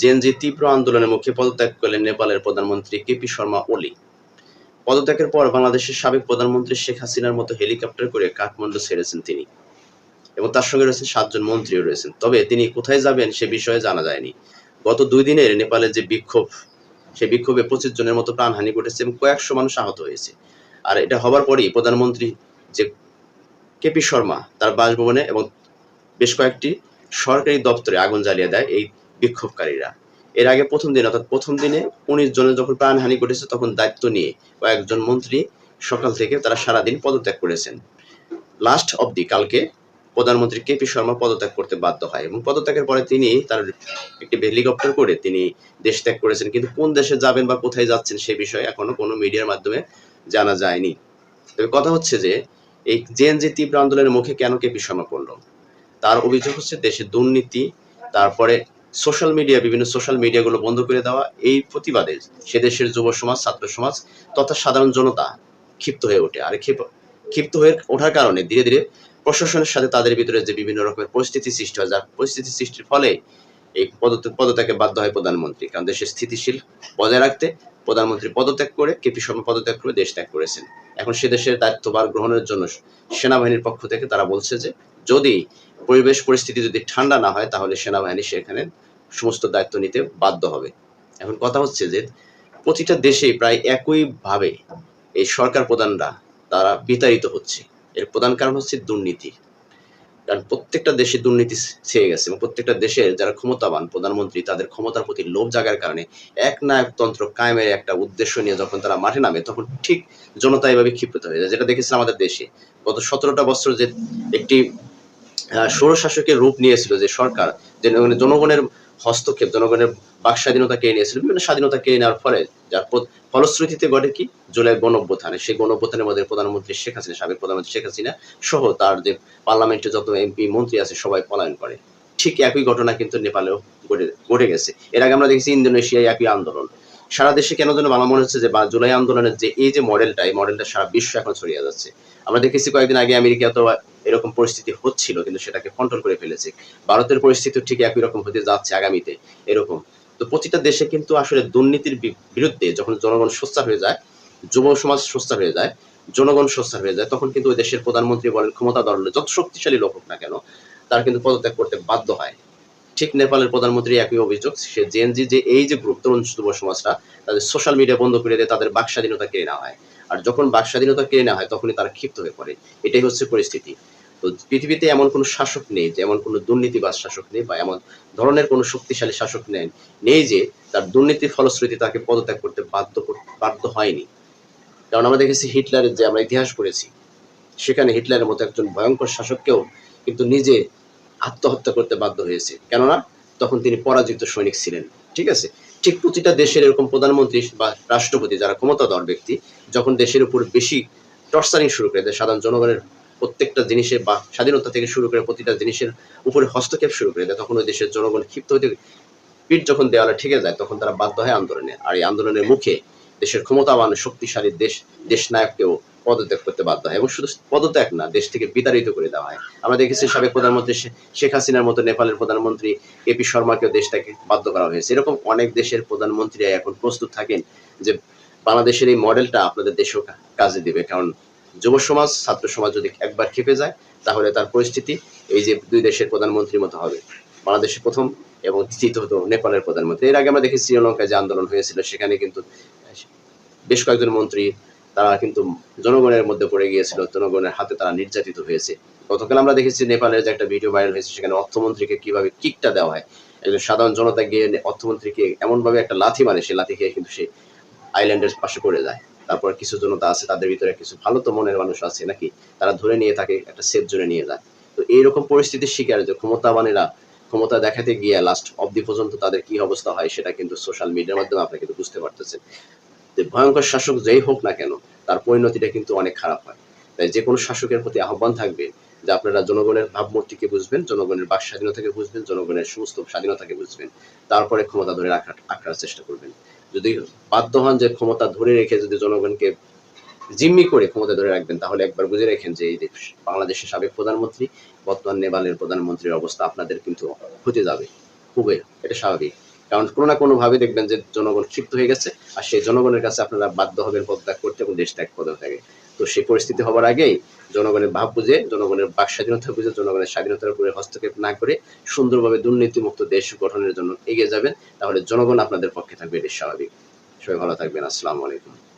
JNG তীব্র আন্দোলনের মুখে পদত্যাগ করলেন নেপালের প্রধানমন্ত্রী কেপি শর্মা ওলি। পদত্যাগের পর বাংলাদেশের সাবেক প্রধানমন্ত্রী শেখ হাসিনার মতো হেলিকপ্টার করে কাঠমান্ডু ছেড়েছেন তিনি এবং তার সঙ্গে রয়েছেন সাতজন মন্ত্রীও রয়েছেন। তবে তিনি কোথায় যাবেন সে বিষয়ে জানা যায়নি। গত দুই দিনের নেপালের যে বিক্ষোভ সেই বিক্ষোভে পঁচিশ জনের মতো প্রাণহানি ঘটেছে এবং কয়েকশো মানুষ আহত হয়েছে। আর এটা হবার পরেই প্রধানমন্ত্রী যে কেপি শর্মা তার বাসভবনে এবং বেশ কয়েকটি সরকারি দপ্তরে আগুন জ্বালিয়ে দেয়, এই বিক্ষোভকারীরা। এর আগে প্রথম দিন, অর্থাৎ প্রথম দিনে উনিশ জনের যখন প্রাণহানি ঘটেছে, তখন দায়িত্ব নিয়ে কয়েকজন মন্ত্রী সকাল থেকে তারা সারাদিন পদত্যাগ করেছেন। লাস্ট অবধি কালকে প্রধানমন্ত্রী কেপি শর্মা পদত্যাগ করতে বাধ্য হয় এবং পদত্যাগের পরে তিনি তার একটি হেলিকপ্টার করে তিনি দেশ ত্যাগ করেছেন। কিন্তু কোন দেশে যাবেন বা কোথায় যাচ্ছেন সে বিষয়ে এখনও কোনো মিডিয়ার মাধ্যমে জানা যায়নি। তবে কথা হচ্ছে যে, এই জেএনজি তীব্র আন্দোলনের মুখে কেন কেপি শর্মা পড়ল? তার অভিযোগ হচ্ছে দেশে দুর্নীতি, তারপরে সোশ্যাল মিডিয়া বিভিন্ন সোশ্যাল মিডিয়াগুলো বন্ধ করে দেওয়া, এই প্রতিবাদে সে দেশের যুব সমাজ, ছাত্র সমাজ তথা সাধারণ জনতা ক্ষিপ্ত হয়ে ওঠে। আর ক্ষিপ- ক্ষিপ্ত হয়ে ওঠার কারণে ধীরে ধীরে প্রশাসনের সাথে তাদের ভিতরে যে বিভিন্ন রকমের পরিস্থিতি সৃষ্টি হয়, যার পরিস্থিতি সৃষ্টির ফলে এই পদত্যাগ, পদত্যাগে বাধ্য হয় প্রধানমন্ত্রী। কারণ দেশের স্থিতিশীল বজায় রাখতে প্রধানমন্ত্রী পদত্যাগ করে কেপি শর্মা পদত্যাগ করে দেশ ত্যাগ করেছেন। এখন সে দেশের দায়িত্বভার গ্রহণের জন্য সেনাবাহিনীর পক্ষ থেকে তারা বলছে যে যদি পরিবেশ পরিস্থিতি যদি ঠান্ডা না হয়, তাহলে সেনাবাহিনী সেখানে সমস্ত দায়িত্ব নিতে বাধ্য হবে। এখন কথা হচ্ছে যে, প্রতিটা দেশেই প্রায় একইভাবে এই সরকার প্রধানরা তারা বিতাড়িত হচ্ছে। এর প্রধান কারণ হচ্ছে দুর্নীতি। কারণ প্রত্যেকটা দেশে দুর্নীতি ছেয়ে গেছে এবং প্রত্যেকটা দেশের যারা ক্ষমতাবান প্রধানমন্ত্রী, তাদের ক্ষমতার প্রতি লোভ জাগার কারণে এক নায়কতন্ত্র কায়েমের একটা উদ্দেশ্য নিয়ে যখন তারা মাঠে নামে, তখন ঠিক জনতা এভাবে ক্ষিপ্ত হয়ে যায়। যেটা দেখেছিলাম আমাদের দেশে। গত সতেরোটা বছর যে একটি স্বৈরশাসকের রূপ নিয়েছিল যে সরকার যে মানে জনগণের হস্তক্ষেপ, জনগণের বাক স্বাধীনতা কেড়ে নিয়েছিল। বিভিন্ন স্বাধীনতা কেড়ে নেওয়ার ফলে যার ফলশ্রুতিতে ঘটে কি? জুলাই গণঅভ্যুত্থানে। সেই গণঅভ্যুত্থানের মধ্যে প্রধানমন্ত্রী শেখ হাসিনা, সাবেক প্রধানমন্ত্রী শেখ হাসিনা সহ তার যে পার্লামেন্টে যত এমপি, মন্ত্রী আছে, সবাই পলায়ন করে। ঠিক একই ঘটনা কিন্তু নেপালেও ঘটে ঘটে গেছে। এর আগে আমরা দেখেছি ইন্দোনেশিয়ায় একই আন্দোলন। সারা দেশে কেন যেন আমার মনে হচ্ছে যে জুলাই আন্দোলনের যে এই যে মডেলটা, এই মডেলটা সারা বিশ্ব এখন ছড়িয়ে যাচ্ছে। আমরা দেখেছি কয়েকদিন আগে আমেরিকা তো এরকম পরিস্থিতি হচ্ছিল, কিন্তু সেটাকে কন্ট্রোল করে ফেলেছে। ভারতের পরিস্থিতি ঠিক একই রকম হতে যাচ্ছে আগামীতে, এরকম। তো প্রতিটা দেশে কিন্তু আসলে দুর্নীতির বিরুদ্ধে যখন জনগণ সোচ্চার হয়ে যায়, যুব সমাজ সোচ্চার হয়ে যায়, জনগণ সোচ্চার হয়ে যায়, তখন কিন্তু ওই দেশের প্রধানমন্ত্রী বলেন ক্ষমতা দল যত শক্তিশালী লোক হোক না কেন, তার কিন্তু পদত্যাগ করতে বাধ্য হয়। ঠিক নেপালের প্রধানমন্ত্রী একই অভিযোগ, সে জেএনজি যে এই যে গ্রুপ তরুণ যুব সমাজটা তাদের সোশ্যাল মিডিয়া বন্ধ করে দিয়ে তাদের বাক স্বাধীনতা কেড়ে নেওয়া হয়। আর যখন বাক স্বাধীনতা কেড়ে নেওয়া হয়, তখনই তারা ক্ষিপ্ত হয়ে পড়ে। এটাই হচ্ছে পরিস্থিতি। তো পৃথিবীতে এমন কোনো শাসক নেই যে, এমন কোনো দুর্নীতিবাজ শাসক নেই বা এমন ধরনের কোনো শক্তিশালী শাসক নেই নেই যে তার দুর্নীতির ফলশ্রুতি তাকে পদত্যাগ করতে বাধ্য বাধ্য হয়নি। কারণ আমরা দেখেছি হিটলারের যে আমরা ইতিহাস পড়েছি, সেখানে হিটলারের মতো একজন ভয়ঙ্কর শাসককেও কিন্তু নিজে আত্মহত্যা করতে বাধ্য হয়েছে। কেননা তখন তিনি পরাজিত সৈনিক ছিলেন। ঠিক আছে? ঠিক প্রতিটা দেশের এরকম প্রধানমন্ত্রী বা রাষ্ট্রপতি যারা ক্ষমতাধর ব্যক্তি, যখন দেশের উপর বেশি টর্চারিং শুরু করে দেয় সাধারণ জনগণের প্রত্যেকটা জিনিসের বা স্বাধীনতা থেকে শুরু করে প্রতিটা জিনিসের উপরে হস্তক্ষেপ শুরু করে দেয়, তখন ওই দেশের জনগণ ক্ষিপ্ত হতে পিঠ যখন দেওয়ালে ঠেকে যায়, তখন তারা বাধ্য হয় আন্দোলনে। আর এই আন্দোলনের মুখে দেশের ক্ষমতাবান, শক্তিশালী দেশ দেশ নায়ককেও পদত্যাগ করতে বাধ্য হয় এবং শুধু পদত্যাগ না, দেশ থেকে বিতাড়িত করে দেওয়া হয়। আমরা দেখেছি সাবেক প্রধানমন্ত্রী শেখ হাসিনার মতো নেপালের প্রধানমন্ত্রী এপি শর্মাকেও দেশ থেকে বাধ্য করা হয়েছে। এরকম অনেক দেশের প্রধানমন্ত্রী এখন প্রস্তুত থাকেন যে বাংলাদেশের এই মডেলটা আপনাদের দেশেও কাজে দিবে। কারণ যুব সমাজ, ছাত্র সমাজ যদি একবার খেপে যায়, তাহলে তার পরিস্থিতি এই যে দুই দেশের প্রধানমন্ত্রীর মতো হবে। বাংলাদেশের প্রথম এবং তৃতীয়ত নেপালের প্রধানমন্ত্রী। এর আগে আমরা দেখি শ্রীলঙ্কায় যে আন্দোলন হয়েছিল, সেখানে কিন্তু বেশ কয়েকজন মন্ত্রী তারা কিন্তু জনগণের মধ্যে পড়ে গিয়েছিল, জনগণের হাতে তারা নির্যাতিত হয়েছে। গতকাল আমরা দেখেছি নেপালের যে একটা ভিডিও ভাইরাল হয়েছে, সেখানে অর্থমন্ত্রীকে কীভাবে কিকটা দেওয়া হয়। একজন সাধারণ জনতা গিয়ে অর্থমন্ত্রীকে এমনভাবে একটা লাথি মারে সে লাথি খেয়ে কিন্তু সে আইল্যান্ডের পাশে পড়ে যায়। তারপর কিছু জনতা আছে, তাদের ভিতরে কিছু ভালো তো মনের মানুষ আছে নাকি? তারা ধরে নিয়ে তাকে একটা সেফ জোনে নিয়ে যায়। তো এইরকম পরিস্থিতির শিকার যে ক্ষমতাবানেরা, ক্ষমতা দেখাতে গিয়ে লাস্ট অবধি পর্যন্ত তাদের কি অবস্থা হয়, সেটা কিন্তু সোশ্যাল মিডিয়ার মাধ্যমে আপনারা কিন্তু বুঝতে পারতেছেন। যে ভয়ঙ্কর শাসক যেই হোক না কেন, তার পরিণতিটা কিন্তু অনেক খারাপ হয়। তাই যে কোনো শাসকের প্রতি আহ্বান থাকবে যে আপনারা জনগণের ভাবমূর্তিকে বুঝবেন, জনগণের বাক স্বাধীনতাকে বুঝবেন, জনগণের সমস্ত স্বাধীনতাকে বুঝবেন। তারপরে ক্ষমতা ধরে রাখার, আঁকড়ার চেষ্টা করবেন। যদি বাধ্য হন যে ক্ষমতা ধরে রেখে যদি জনগণকে জিম্মি করে ক্ষমতা ধরে রাখবেন, তাহলে একবার বুঝে রেখেন যে এই দেশ বাংলাদেশের সাবেক প্রধানমন্ত্রী, বর্তমান নেপালের প্রধানমন্ত্রীর অবস্থা আপনাদের কিন্তু হতে যাবে। খুবই, এটা স্বাভাবিক। কারণ কোনো না কোনোভাবে দেখবেন যে জনগণ ক্ষিপ্ত হয়ে গেছে, আর সেই জনগণের কাছে আপনারা বাধ্য হবেন পদত্যাগ করতে এবং দেশ ত্যাগ থাকে। তো সেই পরিস্থিতি হবার আগেই জনগণের ভাব বুঝে, জনগণের বাক স্বাধীনতা বুঝে, জনগণের স্বাধীনতার উপরে হস্তক্ষেপ না করে সুন্দরভাবে দুর্নীতিমুক্ত দেশ গঠনের জন্য এগিয়ে যাবেন, তাহলে জনগণ আপনাদের পক্ষে থাকবে এটি স্বাভাবিক। সবাই ভালো থাকবেন, আসসালামু আলাইকুম।